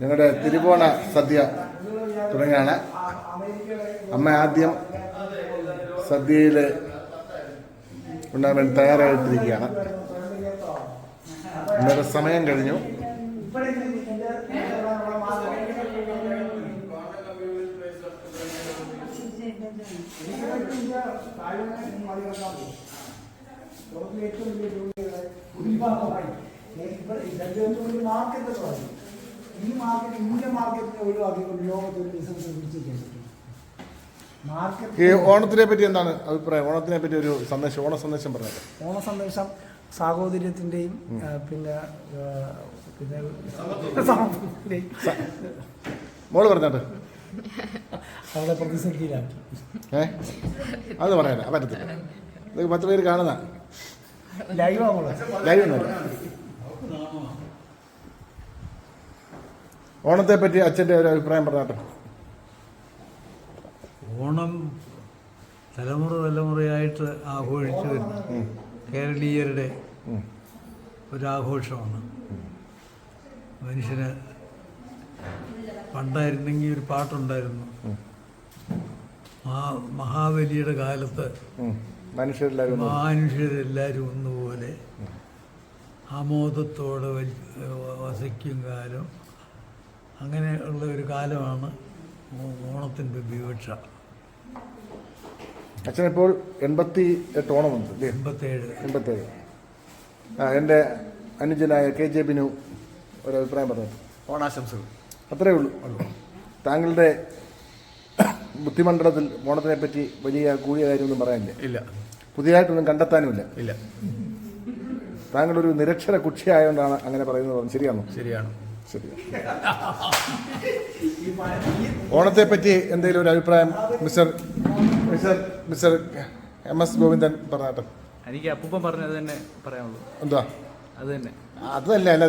ഞങ്ങളുടെ തിരുവോണ സദ്യ തുടങ്ങിയാണ് അമ്മ ആദ്യം സദ്യയിൽ ഉണ്ടാകാൻ തയ്യാറായിട്ടിരിക്കുകയാണ്. അന്നേരം സമയം കഴിഞ്ഞു. ഈ മാർക്കറ്റ് ഇന്ത്യ മാർക്കറ്റിനെ ഒഴിവാക്കിക്കൊണ്ട് ലോകത്ത് ഒരു ബിസിനസ് പറ്റും. ഈ ഓണത്തിനെ പറ്റി എന്താണ് അഭിപ്രായം? ഓണത്തിനെ പറ്റി ഒരു സന്ദേശം ഓണ സന്ദേശം പറഞ്ഞത് ഓണ സന്ദേശം സാഹോദര്യത്തിന്റെയും പിന്നെ പിന്നെ മോൾ പറഞ്ഞത് അവളെ പ്രതിസന്ധിയിലാക്കി. ഏ? അത് പറയാനാ പറ്റത്തില്ല. പേര് കാണുന്ന ലൈവ് ആവുള്ളൂ ലൈവ് ഒന്നുമില്ല. ഓണത്തെ പറ്റി അച്ഛന്റെ ഒരു അഭിപ്രായം പറഞ്ഞാട്ടെ? ഓണം തലമുറ തലമുറയായിട്ട് ആഘോഷിച്ചു വരുന്ന കേരളീയരുടെ. ഒരാഘോഷമാണ്. മനുഷ്യന് പണ്ടായിരുന്നെങ്കിൽ ഒരു പാട്ടുണ്ടായിരുന്നു. ആ മഹാബലിയുടെ കാലത്ത് മനുഷ്യരെല്ലാരും മനുഷ്യരെല്ലാവരും മനുഷ്യരെല്ലാവരും ഒന്നുപോലെ ആമോദത്തോടെ വസിക്കും കാലം. അങ്ങനെ ഉള്ള ഒരു കാലമാണ് ഓണത്തിന്റെ ഓണത്തിന്റെ വിവക്ഷ. അച്ഛനിപ്പോൾ എൺപത്തി എട്ട് ഓണമുണ്ട് ഉണ്ട് എൺപത്തേഴ്. എൺപത്തേഴ്. ആ എന്റെ അനുജനായ കെ ജെ ബിനു ഒരു അഭിപ്രായം പറഞ്ഞു. ഓണാശംസകൾ. അത്രേ ഉള്ളൂ. താങ്കളുടെ ബുദ്ധിമണ്ഡലത്തിൽ ഓണത്തിനെ പറ്റി വലിയ കൂടിയ കാര്യമൊന്നും പറയാനില്ല? ഇല്ല. പുതിയതായിട്ടൊന്നും കണ്ടെത്താനുമില്ല. ഇല്ല. താങ്കളൊരു നിരക്ഷര കുക്ഷിയായതുകൊണ്ടാണ് അങ്ങനെ പറയുന്നത്. ശരിയാണോ? ശരിയാണ്. ശരി. ഓണത്തെ പറ്റി എന്തെങ്കിലും ഒരു അഭിപ്രായം mister mister mister M S Govindan പറഞ്ഞാട്ടെ എനിക്ക് അപ്പൂപ്പൻ പറഞ്ഞത് തന്നെ പറയാനുള്ളൂ. എന്താ? അത് തന്നെ. അതല്ല അല്ല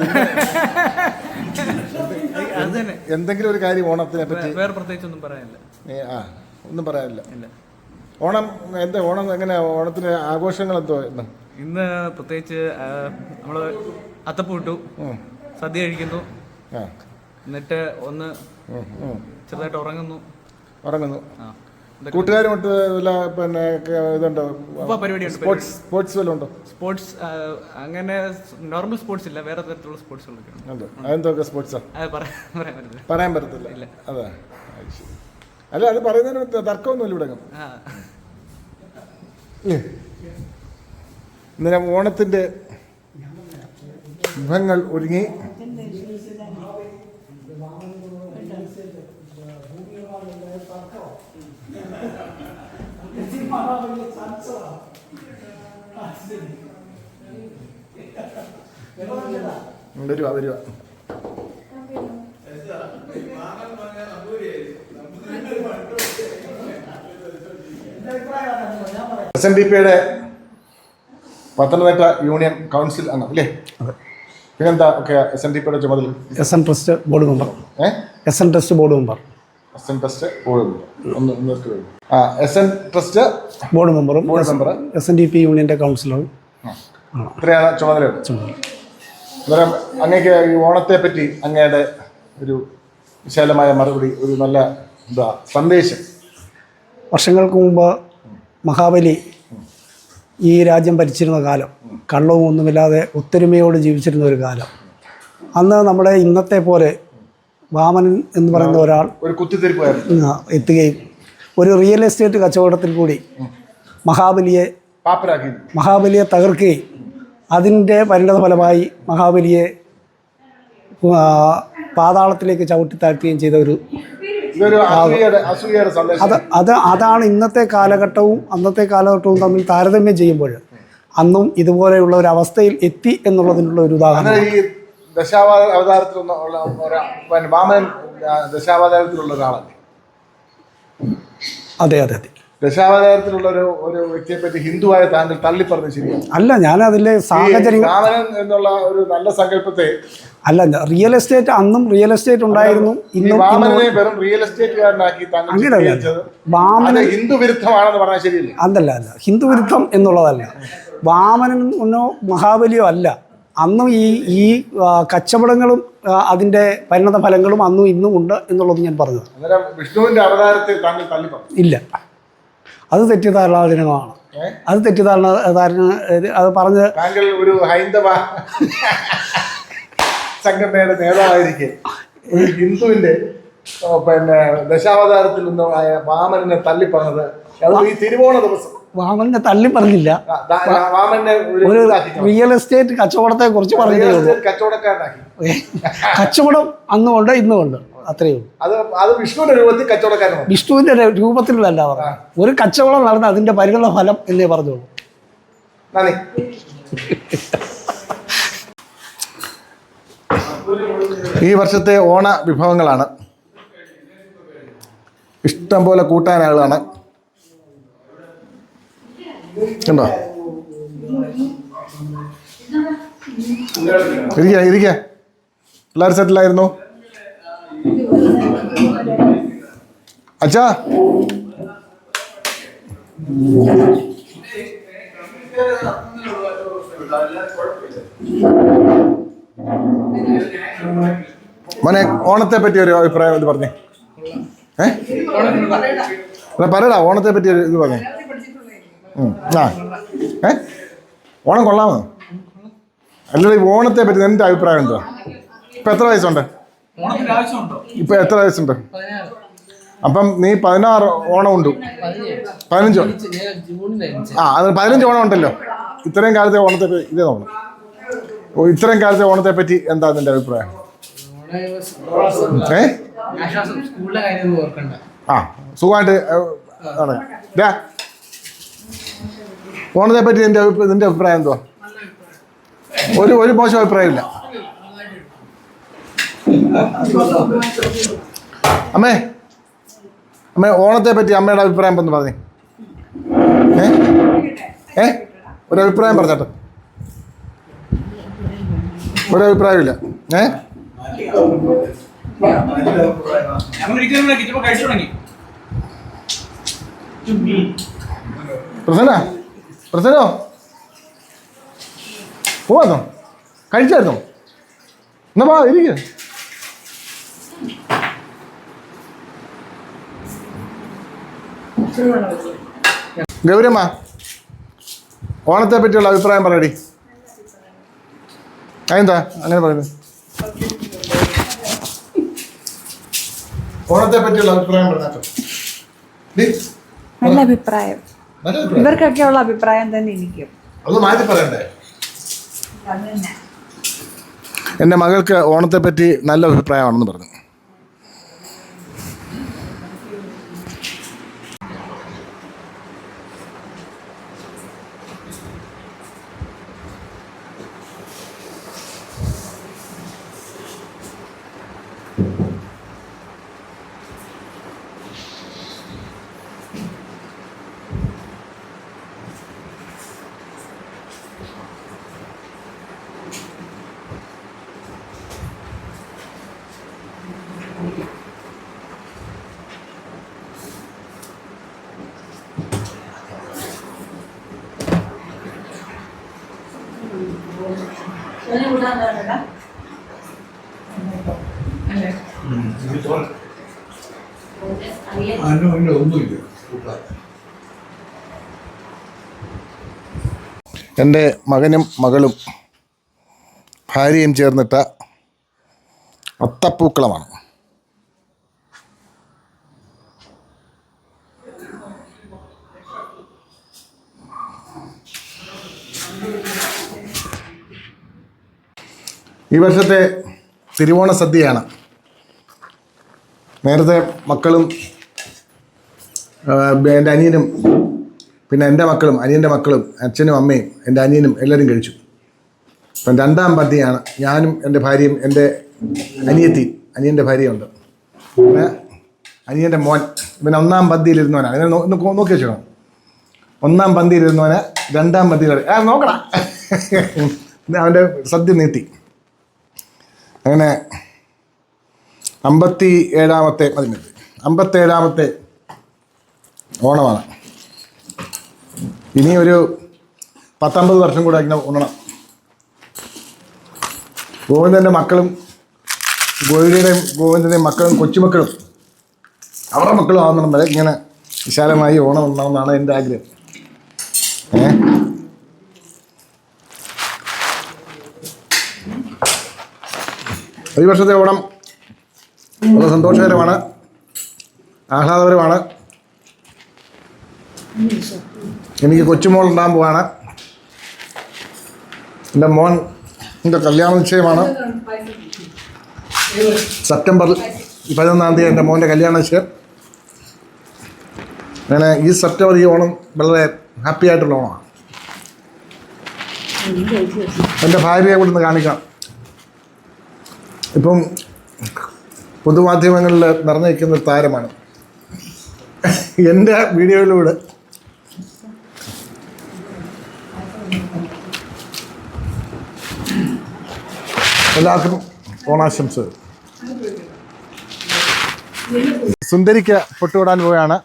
അത് തന്നെ. എന്തെങ്കിലും ഒരു കാര്യം ഓണത്തിനെ പറ്റി വേറെ പ്രത്യേകിച്ച് ഒന്നും പറയാനില്ല ആ ഒന്നും പറയാനില്ല. ഓണം എന്താ ഓണം എങ്ങനെ? ഓണത്തിന് ആഘോഷങ്ങൾ എന്തോ ഇന്ന്? ഇന്ന് പ്രത്യേകിച്ച് നമ്മൾ അത്തപ്പൂട്ടു സദ്യ കഴിക്കുന്നു. എന്നിട്ട് ഒന്ന്. ചെറുതായിട്ട് ഉറങ്ങുന്നു. ഉറങ്ങുന്നു. കൂട്ടുകാരുമൊട്ട് വല്ല പിന്നെ ഇതുണ്ടോ? സ്പോർട്സ് സ്പോർട്സ് വല്ലതും ഉണ്ടോ? സ്പോർട്സ് അങ്ങനെ നോർമൽ സ്പോർട്സ് ഇല്ല വേറെ തരത്തിലുള്ള സ്പോർട്സ്? എന്തൊക്കെ സ്പോർട്സാ പറയാൻ പറ്റത്തില്ല. അതാ. അത് അല്ല അത് പറയുന്നതിന് തർക്കമൊന്നുമില്ല ഇവിടെ ഇന്നലെ ഓണത്തിന്റെ വിഭവങ്ങൾ ഒരുങ്ങി. വരുവാ വരുവാ എസ് എൻ ഡി പിയുടെ പത്തനംതിട്ട യൂണിയൻ കൗൺസിൽ അംഗം അല്ലേ പിന്നെന്താ ഓക്കെ എസ് എൻ ഡി പിയുടെ ചുമതല? S N trust board member ഏഹ് S N trust board member S N trust board ഒന്ന് ആ എസ് എൻ ട്രസ്റ്റ് ബോർഡ് മെമ്പറും board member S N D P യൂണിയന്റെ കൗൺസിലറും ഇത്രയാണ് ചുമതല. അന്നേരം അങ്ങേക്ക് ഈ ഓണത്തെ പറ്റി അങ്ങയുടെ ഒരു വിശാലമായ മറുപടി ഒരു നല്ല എന്താ സന്ദേശം. വർഷങ്ങൾക്ക് മുമ്പ് മഹാബലി ഈ രാജ്യം ഭരിച്ചിരുന്ന കാലം കള്ളവും ഒന്നുമില്ലാതെ ഒത്തൊരുമയോട് ജീവിച്ചിരുന്ന ഒരു കാലം. അന്ന് നമ്മുടെ ഇന്നത്തെ പോലെ വാമനൻ എന്ന് പറയുന്ന ഒരാൾ ഒരു എത്തുകയും ഒരു റിയൽ എസ്റ്റേറ്റ് കച്ചവടത്തിൽ കൂടി മഹാബലിയെ മഹാബലിയെ തകർക്കുകയും അതിന്റെ പരിണത ഫലമായി മഹാബലിയെ പാതാളത്തിലേക്ക് ചവിട്ടിത്താഴ്ത്തുകയും ചെയ്ത ഒരു അത് അത് അതാണ് ഇന്നത്തെ കാലഘട്ടവും അന്നത്തെ കാലഘട്ടവും തമ്മിൽ താരതമ്യം ചെയ്യുമ്പോൾ അന്നും ഇതുപോലെയുള്ള ഒരു അവസ്ഥയിൽ എത്തി എന്നുള്ളതിനുള്ള ഒരു ഉദാഹരണം. ദശാവ അവതാരത്തിലുള്ള വാമനൻ ദശാവതാരത്തിലുള്ള ഒരാളല്ലേ? അതെ അതെ അതെ. ദശാവതാരത്തിലുള്ള ഒരു ഒരു വ്യക്തിയെ പറ്റി ഹിന്ദുവായ താങ്കൾ തള്ളിപ്പറഞ്ഞത് ശരിയാണ്. അല്ല ഞാൻ അതിലെ സാഹചര്യം വാമനൻ എന്നുള്ള ഒരു നല്ല സങ്കല്പത്തെ അല്ല റിയൽ എസ്റ്റേറ്റ് അന്നും റിയൽ എസ്റ്റേറ്റ് ഉണ്ടായിരുന്നു. ഇന്നും വെറും റിയൽ എസ്റ്റേറ്റുകാരനാക്കി അങ്ങനെയല്ല. ഹിന്ദു വിരുദ്ധമാണെന്ന് പറഞ്ഞാൽ ശരിയല്ലേ? അതല്ല അല്ല. ഹിന്ദു വിരുദ്ധം എന്നുള്ളതല്ല വാമനനോ മഹാബലിയോ അല്ല. അന്നും ഈ ഈ കച്ചവടങ്ങളും അതിന്റെ പരിണത ഫലങ്ങളും അന്നും ഇന്നും ഉണ്ട് എന്നുള്ളത് ഞാൻ പറഞ്ഞത്. വിഷ്ണുവിന്റെ അവതാരത്തെ ഇല്ല. അത് തെറ്റിദ്ധാരണാജനകമാണ്? അത് തെറ്റിദ്ധാരണ ധാരണ അത് പറഞ്ഞ് ഒരു ഹൈന്ദവ സംഘടനയുടെ നേതാവായിരിക്കെ. ഹിന്ദുവിന്റെ പിന്നെ ദശാവതാരത്തിൽ നിന്നുമായ വാമനെ തള്ളിപ്പറഞ്ഞത് അത് ഈ തിരുവോണ ദിവസം. വാമനെ തള്ളി പറഞ്ഞില്ല. വാമനെ ഒരു റിയൽ എസ്റ്റേറ്റ് കച്ചവടത്തെ കുറിച്ച് പറഞ്ഞു കച്ചവടം അന്നും ഉണ്ട് ഇന്നും കച്ചവടം അന്നുമുണ്ട് ഇന്നുമുണ്ട് അത്രയേ ഉള്ളൂ. അത് അത് വിഷ്ണുവിന്റെ രൂപത്തിലുള്ള ഒരു കച്ചവടം നടന്ന അതിന്റെ പരിണത ഫലം എന്നേ പറഞ്ഞോളൂ ഈ വർഷത്തെ ഓണ വിഭവങ്ങളാണ്. ഇഷ്ടം പോലെ കൂട്ടാൻ ഇരിക്കാ ഇരിക്കാ. എല്ലാവരും സെറ്റിലായിരുന്നു. അച്ഛാ. മോനെ ഓണത്തെ പറ്റി ഒരു അഭിപ്രായം ഇത് പറഞ്ഞേ. ഏ? പറയടാ ഓണത്തെ പറ്റി ഒരു ഇത് പറഞ്ഞേ. ആ. ഏ? ഓണം കൊള്ളാമോ? അല്ല ഈ ഓണത്തെ പറ്റി എന്റെ അഭിപ്രായം എന്താ ഇപ്പൊ എത്ര വയസ്സുണ്ട്? ഇപ്പൊ എത്ര വയസ്സുണ്ട്? അപ്പം നീ പതിനാറ് ഓണം ഉണ്ട്. പതിനഞ്ചോ? ആ അത് പതിനഞ്ച് ഓണം ഉണ്ടല്ലോ. ഇത്രയും കാലത്തെ ഓണത്തെ പറ്റി ഇതേ നോക്കണം ഓ ഇത്രയും കാലത്തെ ഓണത്തെ പറ്റി എന്താ നിന്റെ അഭിപ്രായം? ഏ? ആ സുഖമായിട്ട് ഏഹ്, ഓണത്തെ പറ്റി നിന്റെ നിന്റെ അഭിപ്രായം എന്തുവാ? ഒരു ഒരു മോശം അഭിപ്രായമില്ല. അമ്മേ അമ്മേ ഓണത്തെ പറ്റി അമ്മയുടെ അഭിപ്രായം ഒന്ന് പറഞ്ഞേ? ഏ? ഏ? ഒരു അഭിപ്രായം പറഞ്ഞോട്ടെ. ഒരു അഭിപ്രായമില്ല. ഏ? പ്രസന്ന പ്രസന്നോ? പോവാന്നോ? കഴിച്ചായിരുന്നോ? എന്നാ വാ ഇരിക്ക. ഗൗരമ്മ ഓണത്തെ പറ്റിയുള്ള അഭിപ്രായം പറയടി. അതെന്താ? അങ്ങനെ പറയുന്നത്. ഓണത്തെ പറ്റിയുള്ള അഭിപ്രായം അഭിപ്രായം നല്ല അഭിപ്രായം. ഇവർക്കൊക്കെ ഉള്ള അഭിപ്രായം തന്നെ എനിക്ക്. അത് മാറ്റി പറയണ്ടേ? അത് തന്നെ എന്റെ മകൾക്ക് ഓണത്തെ പറ്റി നല്ല അഭിപ്രായമാണെന്ന് പറഞ്ഞു. എന്റെ മകനും മകളും ഭാര്യയും ചേർന്നിട്ട അത്തപ്പൂക്കളമാണ് ഈ വർഷത്തെ തിരുവോണ സദ്യയാണ്. നേരത്തെ മക്കളും എന്റെ അനിയനും പിന്നെ എന്റെ മക്കളും അനിയന്റെ മക്കളും അച്ഛനും അമ്മയും എന്റെ അനിയനും എല്ലാവരും കഴിച്ചു. അപ്പം രണ്ടാം പന്തിയാണ് ഞാനും എന്റെ ഭാര്യയും എന്റെ അനിയത്തി അനിയന്റെ ഭാര്യയുണ്ട്. പിന്നെ അനിയന്റെ മോൻ പിന്നെ ഒന്നാം പന്തിയിലിരുന്നവനാണ് അങ്ങനെ നോക്കി വെച്ചോ. ഒന്നാം പന്തിയിലിരുന്നവനെ രണ്ടാം പന്തിയിൽ ആ നോക്കടാ. ഇത് അവന്റെ സദ്യ നീട്ടി. അങ്ങനെ അമ്പത്തി ഏഴാമത്തെ മതി അമ്പത്തി അമ്പത്തേഴാമത്തെ ഓണമാണ്. ഇനി ഒരു പത്തൊമ്പത് വർഷം കൂടെ ഇങ്ങനെ ഉണണം ഗോവിന്ദന്റെ മക്കളും ഗോവിന്ദയുടെയും ഗോവിന്ദന്റെയും മക്കളും കൊച്ചുമക്കളും അവരുടെ മക്കളും ആവുന്നിടം ഇങ്ങനെ വിശാലമായി ഓണം ഉണ്ടാവുന്നതാണ് എന്റെ ആഗ്രഹം ഏ ഈ വർഷത്തെ ഓണം വളരെ സന്തോഷകരമാണ്. ആഹ്ലാദകരമാണ് എനിക്ക് കൊച്ചുമോൾ ഉണ്ടാകാൻ പോവാണ്. എന്റെ മോൻ എന്റെ കല്യാണ നിശ്ചയമാണ്. സെപ്റ്റംബർ പതിനൊന്നാം തീയതി എന്റെ മോന്റെ കല്യാണ നിശ്ചയം. അങ്ങനെ ഈ സെപ്റ്റംബർ ഈ ഓണം വളരെ ഹാപ്പി ആയിട്ടുള്ള ഓണമാണ്. എന്റെ ഭാര്യയെ കൂടെ ഒന്ന് കാണിക്കാം. ഇപ്പം പൊതുമാധ്യമങ്ങളിൽ നിറഞ്ഞു നിൽക്കുന്ന ഒരു താരമാണ്. എന്റെ വീഡിയോയിലൂടെ എല്ലാവർക്കും ഓണാശംസകൾ. സുന്ദരിക്ക് പൊട്ടുവിടാൻ പോവുകയാണ്.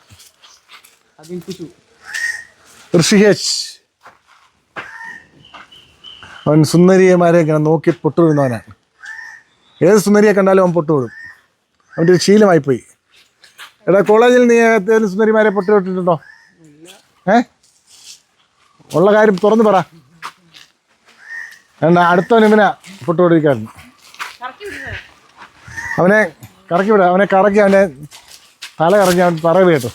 ഋഷികേഷ് അവൻ സുന്ദരിയമാരെ ഇങ്ങനെ നോക്കി പൊട്ടുവിടുന്നവനാണ് ഏത് സുന്ദരിയെ കണ്ടാലും അവൻ പൊട്ടുവിടും അവന്റെ ഒരു ശീലമായിപ്പോയി. എടാ കോളേജിൽ നീ ഏതെങ്കിലും സുന്ദരിമാരെ പൊട്ടുവിട്ടിട്ടുണ്ടോ? ഏ? ഉള്ള കാര്യം തുറന്നു പറ. എന്നാ അടുത്തവൻ ഇവനാ പൊട്ടുകൊണ്ടിരിക്കായിരുന്നു. അവനെ കറക്കി വിട അവനെ കറക്കി അവനെ തല കറങ്ങി അവൻ പറവ് കേട്ടു.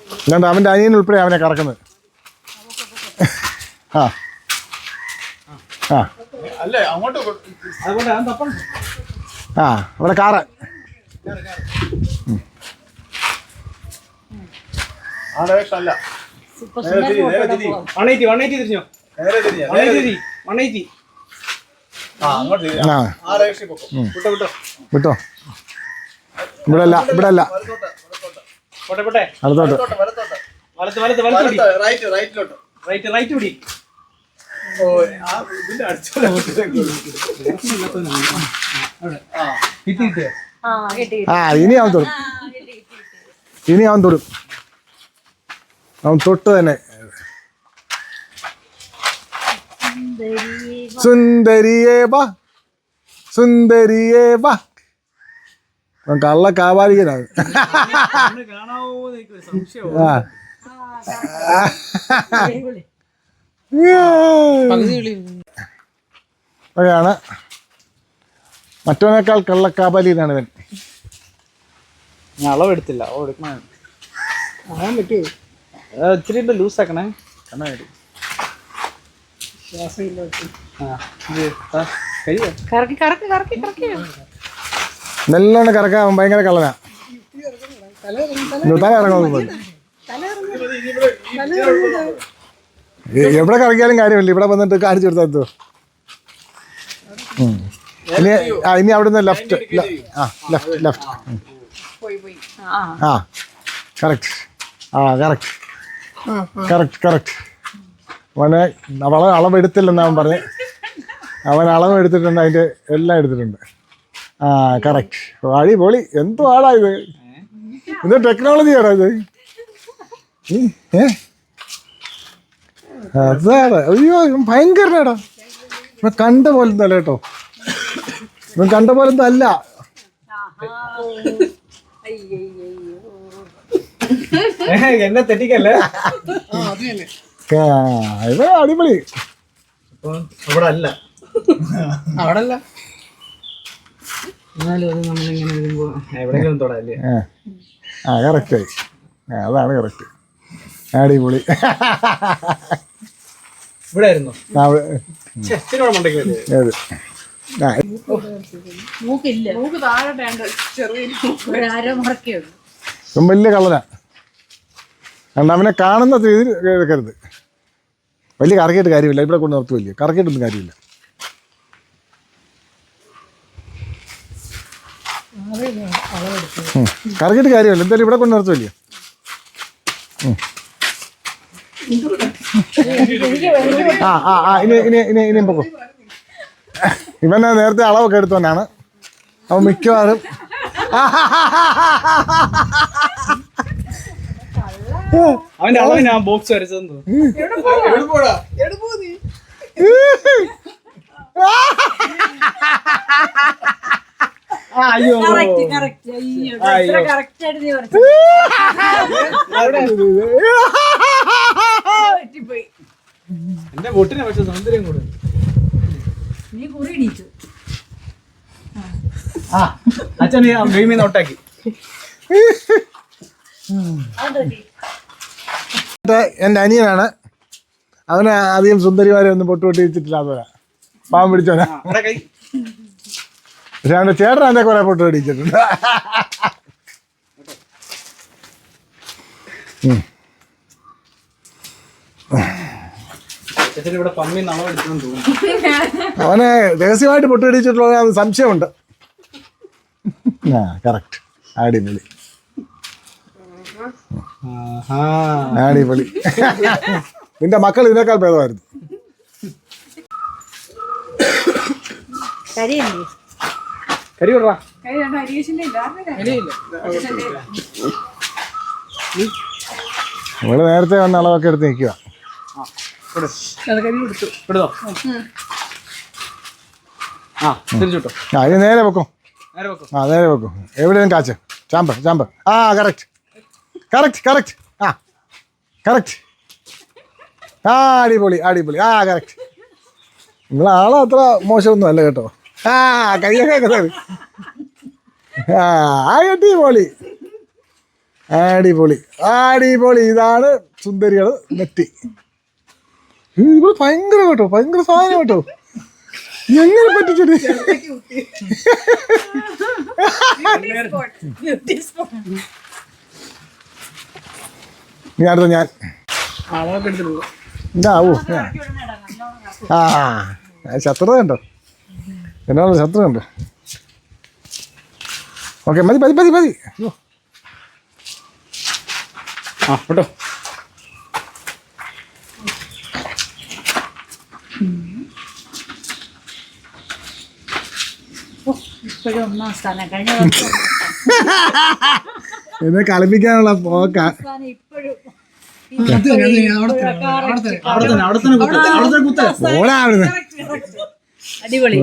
അല്ലാണ്ട് അവന്റെ അനിയൻ ഉൾപ്പെടെ അവനെ കറക്കുന്നത്. ആ. എയ്റ്റി ആ ഉം. വിട്ടോ ഇവിടെ അല്ല ഇവിടെ അല്ല പോട്ടെ പോട്ടെ. വലത്തോട്ട് വലത്ത് വലത്തോട്ട് വലത്ത് പിടി. റൈറ്റ് റൈറ്റ് പിടി. ആ ഇനി അവൻ തൊടും. ഇനി അവൻ തൊടും. അവൻ തൊട്ട് തന്നെ. സുന്ദരിയേ വാ സുന്ദരിയേ വാ കള്ള സംശയം ആ. അതാണ്. മറ്റവനേക്കാൾ കള്ളക്കാബാലിനാണ് ഇവൻ. ഞാൻ അളവെടുത്തില്ല ഇച്ചിരി ലൂസ് ആക്കണേ കണ്ണാടി. നല്ലോണം കറക്കാൻ ഭയങ്കര കള്ളനാ. തല ഇറങ്ങുന്നു എവിടെ കറങ്ങിയാലും കാര്യമില്ല. ഇവിടെ വന്നിട്ട് കാണിച്ചു കൊടുത്താൽ എന്തോ. ഇനി ആ ഇനി അവിടുന്ന് ലെഫ്റ്റ് ആ ലെഫ്റ്റ് ലെഫ്റ്റ് ആ കറക്റ്റ് ആ കറക്റ്റ് കറക്റ്റ് കറക്റ്റ് അവനെ വളരെ അളവെടുത്തില്ലെന്ന് അവൻ പറഞ്ഞ്. അവൻ അളവ് എടുത്തിട്ടുണ്ട് അതിന്റെ എല്ലാം എടുത്തിട്ടുണ്ട്. ആ കറക്റ്റ് അടിപൊളി. എന്തോ ആടാ ഇത്. ഇത് ടെക്നോളജിയാടാ ഇത്? ഏ? അതാണ്. അയ്യോ ഭയങ്കരടാ ഇവൻ കണ്ട പോലത്തെ അല്ല കേട്ടോ. ഇവൻ കണ്ട പോലത്തെ അല്ല. എന്നെ തെറ്റിക്കല്ലേ? ആ, ഇവൻ അടിപൊളി. അവിടെ അല്ല. അവിടെ അല്ല. എന്നാലും അത് നമ്മളിങ്ങനെ വരുമ്പോ എവിടെയെങ്കിലും തൊടല്ലേ ആ ആ കറക്റ്റായി അതാണ് കറക്റ്റ് അടിപൊളി. ഇവിടെ ആയിരുന്നു മൂക്കില്ല. മൂക്ക് താഴെ ചെറിയ വലിയ കള്ളനാ. കാരണം അവനെ കാണുന്ന രീതിയിൽ എടുക്കരുത്. വലിയ കറക്കിയിട്ട് കാര്യമില്ല. ഇവിടെ കൊണ്ട് നിർത്തുമില്ല കറക്കിയിട്ടൊന്നും കാര്യമില്ല. കറക്കിയിട്ട് കാര്യമില്ല. എന്തായാലും ഇവിടെ കൊണ്ട് നിർത്തുമില്ല ആ ആ ആ ഇനി ഇനി ഇനി ഇനിയും പൊക്കോ. ഇവനെ നേരത്തെ അളവൊക്കെ എടുത്തവനാണ്. അവൻ മിക്കവാറും അവന്റെ അളവ് ഞാൻ ബോക്സ് വരച്ചതെന്ന് തോന്നുന്നു. അയ്യോ. എന്റെ വോട്ടിനെ പക്ഷെ സൗന്ദര്യം കൂടെ. നീ കുറി ഇടിച്ചു ആ. അച്ഛൻ ഗെയിമിൽ നിന്ന് ഔട്ടാക്കി. അതെന്താ മറ്റേ എന്റെ അനിയനാണ്. അവന് അധികം സുന്ദരിമാരെ ഒന്നും പൊട്ടുപൊട്ടി വെച്ചിട്ടില്ല വെച്ചിട്ടില്ലാത്തവരാ പാവം കൈ. പക്ഷെ ചേട്ടൻ എന്നെ കുറെ പൊട്ട് അടിച്ചിട്ടുണ്ട്. ഇവിടെ പമ്മി നളവ് എടുത്തെന്ന് തോന്നുന്നു. അവനെ രഹസ്യമായിട്ട് പൊട്ട് പിടിച്ചിട്ടുള്ള സംശയമുണ്ട്. ആ കറക്റ്റ് അടിപൊളി. അടിപൊളി. നിന്റെ മക്കൾ ഇതിനേക്കാൾ ഭേദമായിരുന്നു. കരി വിടറാ നമ്മൾ നേരത്തെ വന്ന അളവൊക്കെ എടുത്ത് നിൽക്കുക ആ ഇത് നേരെ വെക്കും. ആ നേരെ വെക്കും. എവിടെയും കാച്ച്. ചാമ്പ് ചാമ്പ്. ആ കറക്റ്റ് കറക്റ്റ് കറക്റ്റ് ആ കറക്റ്റ് ആ അടിപൊളി അടിപൊളി. ആ കറക്റ്റ് നിങ്ങളാളത്ര മോശമൊന്നും അല്ല കേട്ടോ. ആ കയ്യൊക്കെ ആ അടിപൊളി. അടിപൊളി. അടിപൊളി. ഇതാണ് സുന്ദരികൾ നെറ്റി. ഇവിടെ ഭയങ്കര കേട്ടോ ഭയങ്കര സാധനം കേട്ടോ. എങ്ങനെ പറ്റിച്ചിട്ട് ഇനി അടുത്ത ഞാൻ. ഇതാവൂ ആ. ആ, ശത്രുത കണ്ടോ? എന്നോട് ശത്രു കണ്ട്. ഓക്കെ മതി മതി മതി മതി. ആ കേട്ടോ എന്നെ കളിപ്പിക്കാനുള്ള പോക്ക. ഓടാ അവിടുന്ന്. അടിപൊളി.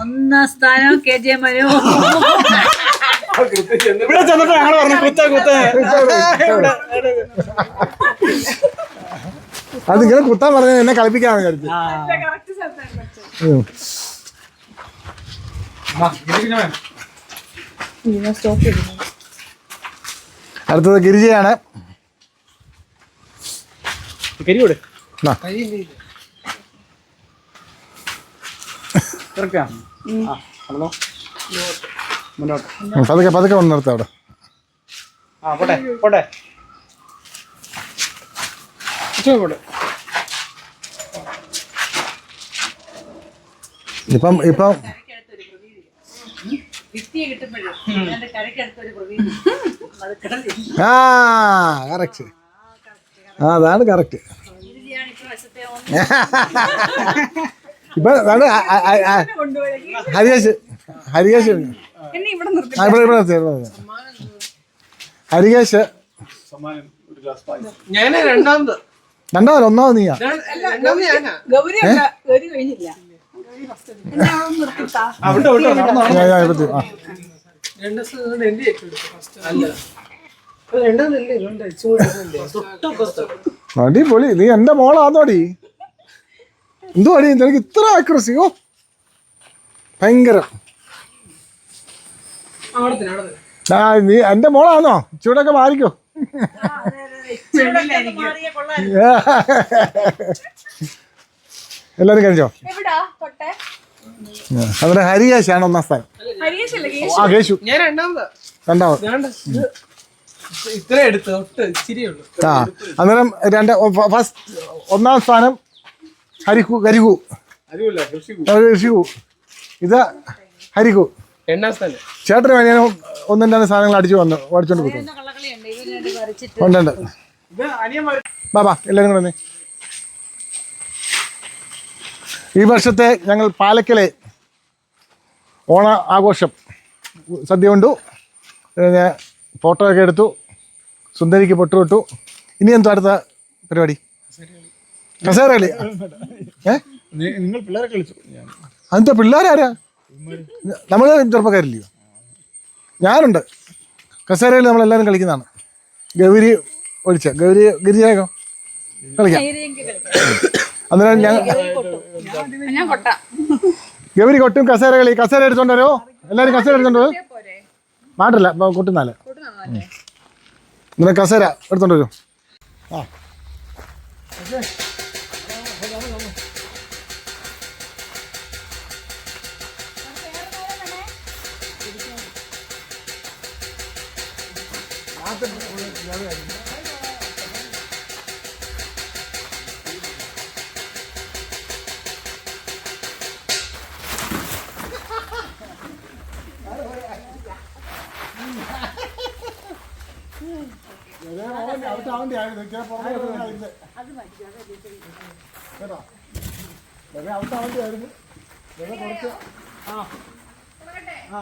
ഒന്നാം സ്ഥാനം കെ ജെ മനു ഇവിടെ ഞങ്ങൾ പറഞ്ഞു കുത്ത കുത്ത. അത് ഇങ്ങനെ കുത്താൻ പറഞ്ഞ എന്നെ കളിപ്പിക്കാന്ന് വിചാരിച്ചു. ഉം. അടുത്തത് ഗിരിജയാണ്. കരി പതുക്കെ പതുക്കെ വന്ന് നിർത്താം അവിടെ. ആ പോട്ടെ പോട്ടെ. ഇപ്പം ഇപ്പം ആ കറക്റ്റ് ആ അതാണ് കറക്റ്റ് ഇപ്പൊ ഹരികേശ് ഹരികേശ് ഇവിടെ ഇവിടെ. ഹരികേശ് ഞാൻ രണ്ടാമത്. രണ്ടാമത് ഒന്നാമത് നീയാ? രണ്ടാമത് പൊളി അടിപൊളി. നീ എന്റെ മോളാന്നോടി. എന്തുവാടി നിനക്ക് ഇത്ര ആക്രസി ഓ ഭയങ്കര. ആ നീ എന്റെ മോളാന്നോ? ചൂടൊക്കെ മാറിക്കോ. എല്ലാരും കഴിച്ചോ അവിടെ ഹരികേശാണ് ഒന്നാം സ്ഥാനം. രണ്ടാമത് ആ കേശു? ഞാൻ രണ്ടാമതാ. ഇത്ര എടുത്ത് ഒട്ട് ആ അന്നേരം രണ്ട് ഫസ്റ്റ് ഒന്നാം സ്ഥാനം ഹരികു കരികു അറിയില്ല ഋഷികു ഇത് ഹരികു രണ്ടാം സ്ഥാനം. ചേട്ടന് വേണ്ടിയാണ് ഒന്നും രണ്ട് സാധനങ്ങൾ അടിച്ചു വന്നു അടിച്ചോണ്ട് പോയി കള്ളക്കളിയുണ്ട്? ഇവർ രണ്ട് വരച്ചിട്ട്. ഇത് ഉണ്ട് അനിയന്മാർ ബാ ബാ എല്ലാവരും കൂടെ വന്നേ. ഈ വർഷത്തെ ഞങ്ങൾ പാലക്കലെ ഓണ ആഘോഷം സദ്യ കൊണ്ടു. പിന്നെ ഫോട്ടോ ഒക്കെ എടുത്തു സുന്ദരിക്ക് പൊട്ടുവിട്ടു ഇനി എന്തോ അടുത്ത പരിപാടി? കസേര കളി ഏ പിള്ളേരാരാ? നമ്മൾ ചെറുപ്പക്കാരില്ലയോ? ഞാനുണ്ട്. കസേരയിൽ നമ്മളെല്ലാവരും കളിക്കുന്നതാണ്. ഗൗരി ഒഴിച്ച. ഗൗരി ഗിരിജായകം? കളിക്കാം. അന്നേരം ഞാൻ ഗൗരി കൊട്ടും കസേര കളി കസേര എടുത്തോണ്ടോ എല്ലാവരും കസേര എടുത്തോണ്ടോ മാട്ടില്ല കൊട്ടുന്നാൽ അന്നേരം കസേര എടുത്തോണ്ട് വരും. ആ. കറക്റ്റ് അവന്റെ ആയിരുന്നു കേട്ടോ. ആ. ആ.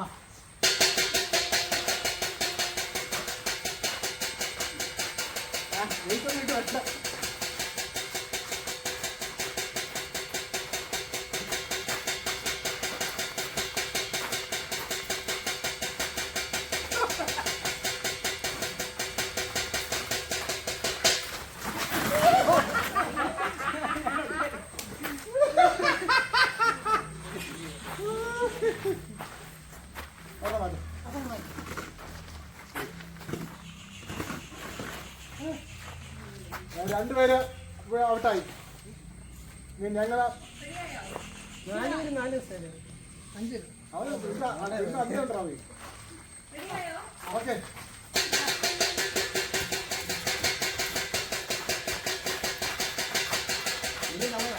രണ്ടുപേര് ഔട്ടായി ഞങ്ങൾ ഓക്കെ. ഇല്ല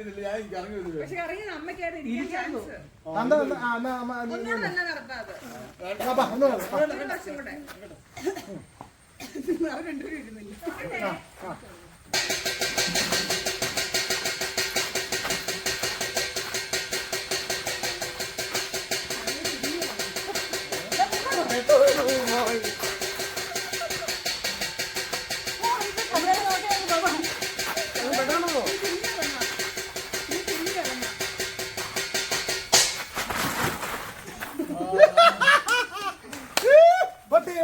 പക്ഷെ ഇറങ്ങി അമ്മയ്ക്കാണ് ഇരിക്കാൻ ചാൻസ് അന്ന് ആ എന്നാ അമ്മ ഒന്നുകൂടെ തന്നെ നടത്താത്. ഒരു പ്രാവശ്യം കൂടെ. അവർ രണ്ടുപേരും ഇരുന്നില്ല.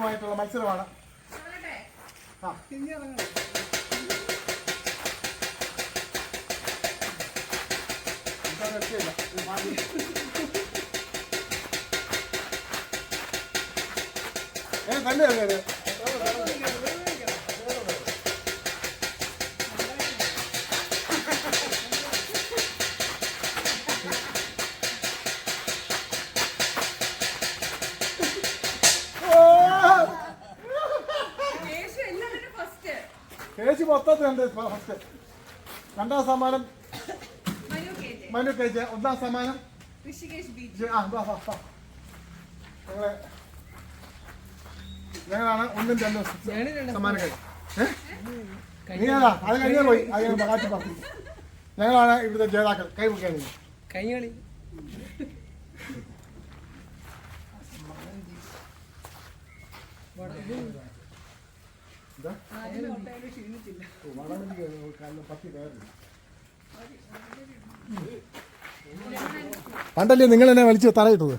ഞാനും കേശുവുമായിട്ടുള്ള മത്സരമാണ്. ആ. അവസാനം അതെ അതെ ഏ മൊത്തത്തിൽ ഉണ്ട് ഫസ്റ്റ്. രണ്ടാം സമ്മാനം. മനു കെ ജെ ഒന്നാം സമ്മാനം. ഞങ്ങളെ ഞങ്ങളാണ് ഒന്നും രണ്ടും സമ്മാനം കഴിഞ്ഞു. അത് കഴിഞ്ഞാൽ പോയി. അത് കാട്ടി പറഞ്ഞു ഞങ്ങളാണ് ഇവിടുത്തെ ജേതാക്കൾ. കൈ മുഖേന കൈകളി. What are you doing? പണ്ടല്ലേ നിങ്ങൾ എന്നെ വലിച്ച് തറയിട്ടത്?